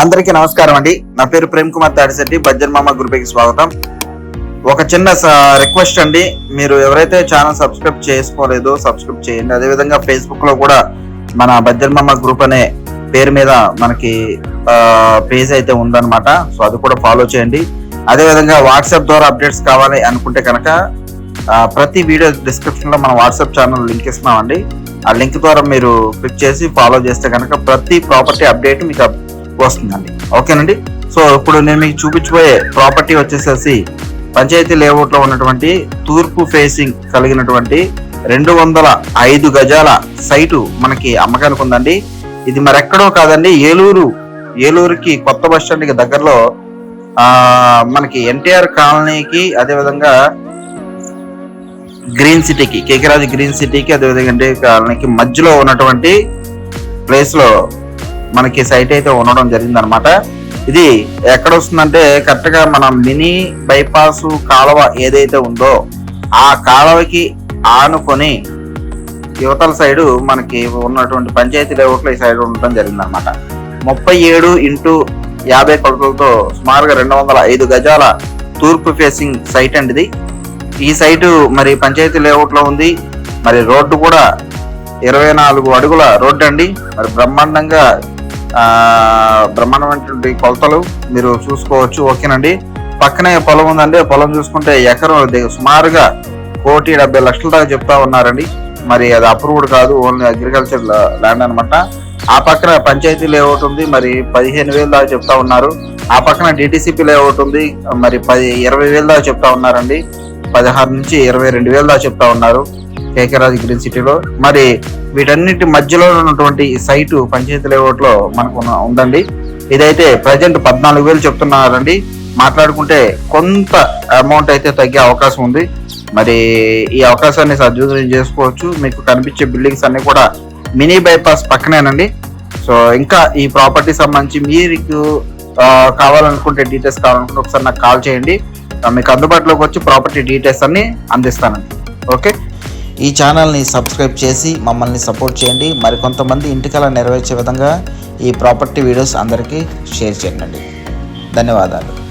అందరికీ నమస్కారం అండి. నా పేరు ప్రేమ్ కుమార్ తాడిశెట్టి బజ్జన్ మామ గ్రూప్కి స్వాగతం. ఒక చిన్న రిక్వెస్ట్ అండి. మీరు ఎవరైతే ఛానల్ సబ్స్క్రైబ్ చేసుకోలేదో సబ్స్క్రైబ్ చేయండి. అదేవిధంగా ఫేస్బుక్లో కూడా మన బజ్జన్ మామ గ్రూప్ అనే పేరు మీద మనకి పేజ్ అయితే ఉందన్నమాట. సో అది కూడా ఫాలో చేయండి. అదేవిధంగా వాట్సాప్ ద్వారా అప్డేట్స్ కావాలి అనుకుంటే కనుక ప్రతి వీడియో డిస్క్రిప్షన్లో మన వాట్సాప్ ఛానల్ లింక్ ఇస్తున్నామండి. ఆ లింక్ ద్వారా మీరు క్లిక్ చేసి ఫాలో చేస్తే కనుక ప్రతి ప్రాపర్టీ అప్డేట్ మీకు వస్తుందండి. ఓకేనండి? సో ఇప్పుడు నేను మీకు చూపించబోయే ప్రాపర్టీ వచ్చేసేసి పంచాయతీ లేఅవుట్లో ఉన్నటువంటి తూర్పు ఫేసింగ్ కలిగినటువంటి రెండు వందల ఐదు గజాల సైటు మనకి అమ్మకానికి ఉందండి. ఇది మరెక్కడో కాదండి ఏలూరు ఏలూరుకి కొత్త బస్ స్టాండ్కి దగ్గరలో మనకి ఎన్టీఆర్ కాలనీకి అదేవిధంగా గ్రీన్ సిటీకి కేకరాజు గ్రీన్ సిటీకి అదేవిధంగా ఎన్టీఆర్ కాలనీకి మధ్యలో ఉన్నటువంటి ప్లేస్లో మనకి సైట్ అయితే ఉండడం జరిగింది అనమాట ఇది ఎక్కడ వస్తుందంటే కరెక్ట్గా మన మినీ బైపాస్ కాలువ ఏదైతే ఉందో ఆ కాలువకి ఆనుకొని యువతల సైడు మనకి ఉన్నటువంటి పంచాయతీ లేఅవుట్లో ఈ సైడ్ ఉండడం జరిగింది అనమాట ముప్పై ఏడు ఇంటూ యాభై కొలతలతో సుమారుగా రెండు వందల ఐదు గజాల తూర్పు ఫేసింగ్ సైట్ అండి ఇది. ఈ సైటు మరి పంచాయతీ లేఅవుట్లో ఉంది. మరి రోడ్డు కూడా ఇరవై నాలుగు అడుగుల రోడ్డు అండి. మరి బ్రహ్మాండంగా బ్రహ్మాండమైనటువంటి కొలతలు మీరు చూసుకోవచ్చు ఓకేనండి. పక్కనే పొలం ఉందండి. పొలం చూసుకుంటే ఎకరం సుమారుగా కోటి డెబ్బై లక్షల దాకా చెప్తా ఉన్నారండి. మరి అది అప్రూవ్డ్ కాదు ఓన్లీ అగ్రికల్చర్ ల్యాండ్ అనమాట ఆ పక్కన పంచాయతీ లేఅవుట్ ఉంది. మరి పదిహేను వేలు దాకా చెప్తా ఉన్నారు. ఆ పక్కన డిటిసిపి లేఅవుట్ ఉంది. మరి పది ఇరవై వేలు దాకా చెప్తా ఉన్నారండి. పదహారు నుంచి ఇరవై రెండు వేలు దాకా చెప్తా ఉన్నారు. కేకరాజు గ్రీన్ సిటీలో మరి వీటన్నిటి మధ్యలో ఉన్నటువంటి సైటు పంచాయతీ లేఅవుట్లో మనకు ఉందండి. ఇదైతే ప్రజెంట్ పద్నాలుగు వేలు చెప్తున్నారండి. మాట్లాడుకుంటే కొంత అమౌంట్ అయితే తగ్గే అవకాశం ఉంది. మరి ఈ అవకాశాన్ని సద్వినియోగం చేసుకోవచ్చు. మీకు కనిపించే బిల్డింగ్స్ అన్నీ కూడా మినీ బైపాస్ పక్కనేనండి. సో ఇంకా ఈ ప్రాపర్టీ సంబంధించి మీకు కావాలనుకుంటే డీటెయిల్స్ కావాలనుకుంటే ఒకసారి నాకు కాల్ చేయండి. మీకు అందుబాటులోకి వచ్చి ప్రాపర్టీ డీటెయిల్స్ అన్ని అందిస్తానండి. ఓకే ఈ ఛానల్ని సబ్స్క్రైబ్ చేసి మమ్మల్ని సపోర్ట్ చేయండి. మరికొంతమంది ఇంటికలా నెరవేర్చే విధంగా ఈ ప్రాపర్టీ వీడియోస్ అందరికీ షేర్ చేయండి. ధన్యవాదాలు.